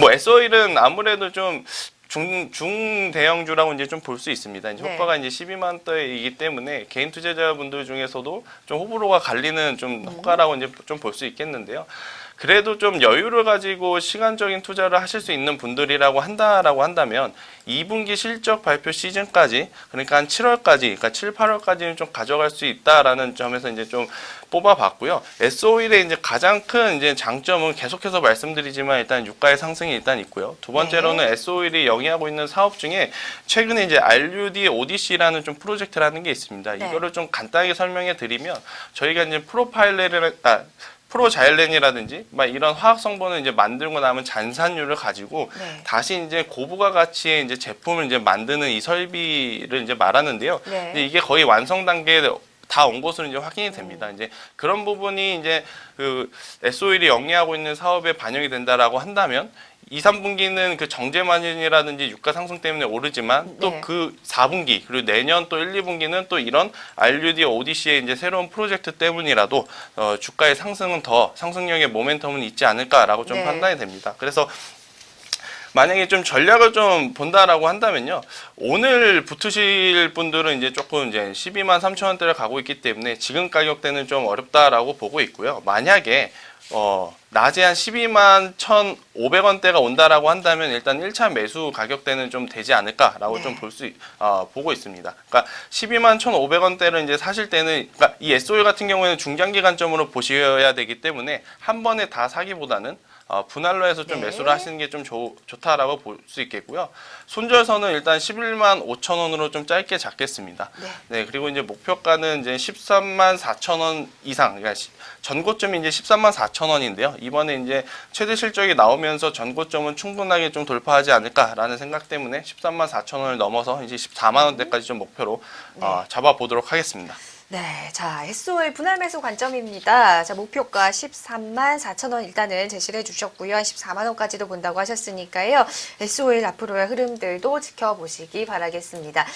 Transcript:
뭐 S-오일은 아무래도 좀 중, 중대형주라고 이제 좀 볼 수 있습니다. 이제 네. 호가가 이제 12만 대이기 때문에 개인 투자자분들 중에서도 좀 호불호가 갈리는 좀 호가라고 이제 좀 볼 수 있겠는데요. 그래도 좀 여유를 가지고 시간적인 투자를 하실 수 있는 분들이라고 한다라고 한다면 2분기 실적 발표 시즌까지 그러니까 한 7월까지 그러니까 7, 8월까지는 좀 가져갈 수 있다라는 점에서 이제 좀 뽑아봤고요. S-오일의 이제 가장 큰 이제 장점은 계속해서 말씀드리지만 일단 유가의 상승이 일단 있고요. 두 번째로는 S-오일이 영위하고 있는 사업 중에 최근에 이제 RUD ODC라는 좀 프로젝트라는 게 있습니다. 네. 이거를 좀 간단하게 설명해 드리면 저희가 이제 프로파일레를 아 프로자일렌이라든지 막 이런 화학 성분을 이제 만들고 남은 잔산유를 가지고 네. 다시 이제 고부가 가치의 이제 제품을 이제 만드는 이 설비를 이제 말하는데요. 네. 근데 이게 거의 완성 단계에 다 온 것으로 이제 확인이 됩니다. 이제 그런 부분이 이제 그 S-오일이 영위하고 있는 사업에 반영이 된다라고 한다면 2, 3분기는 그 정제 마진이라든지 유가 상승 때문에 오르지만 네. 또그 4분기 그리고 내년 또 1, 2분기는 또 이런 RUD ODC의 이제 새로운 프로젝트 때문이라도 어, 주가의 상승은 더 상승력의 모멘텀은 있지 않을까라고 좀 네. 판단이 됩니다. 그래서 만약에 좀 전략을 좀 본다라고 한다면요. 오늘 붙으실 분들은 이제 조금 이제 12만 3천 원대를 가고 있기 때문에 지금 가격대는 좀 어렵다라고 보고 있고요. 만약에 어, 낮에 한 12만 1,500원대가 온다라고 한다면 일단 1차 매수 가격대는 좀 되지 않을까라고 네. 좀볼 수 어, 보고 있습니다. 그러니까 12만 1,500원대를 이제 사실 때는 그러니까 이 SO일 같은 경우에는 중장기 관점으로 보셔야 되기 때문에 한 번에 다 사기보다는 어, 분할로 해서 좀 네. 매수를 하시는 게 좀 좋다라고 볼 수 있겠고요. 손절선은 일단 11만 5천 원으로 좀 짧게 잡겠습니다. 네. 네, 그리고 이제 목표가는 이제 13만 4천 원 이상, 그러니까 시- 전고점이 이제 13만 4천 원인데요. 이번에 이제 최대 실적이 나오면서 전고점은 충분하게 좀 돌파하지 않을까라는 생각 때문에 13만 4천 원을 넘어서 이제 14만 원대까지 좀 목표로 어, 잡아보도록 하겠습니다. 네, 자, SOL 분할 매수 관점입니다. 자, 목표가 13만 4천 원 일단은 제시를 해주셨고요. 한 14만 원까지도 본다고 하셨으니까요. SOL 앞으로의 흐름들도 지켜보시기 바라겠습니다.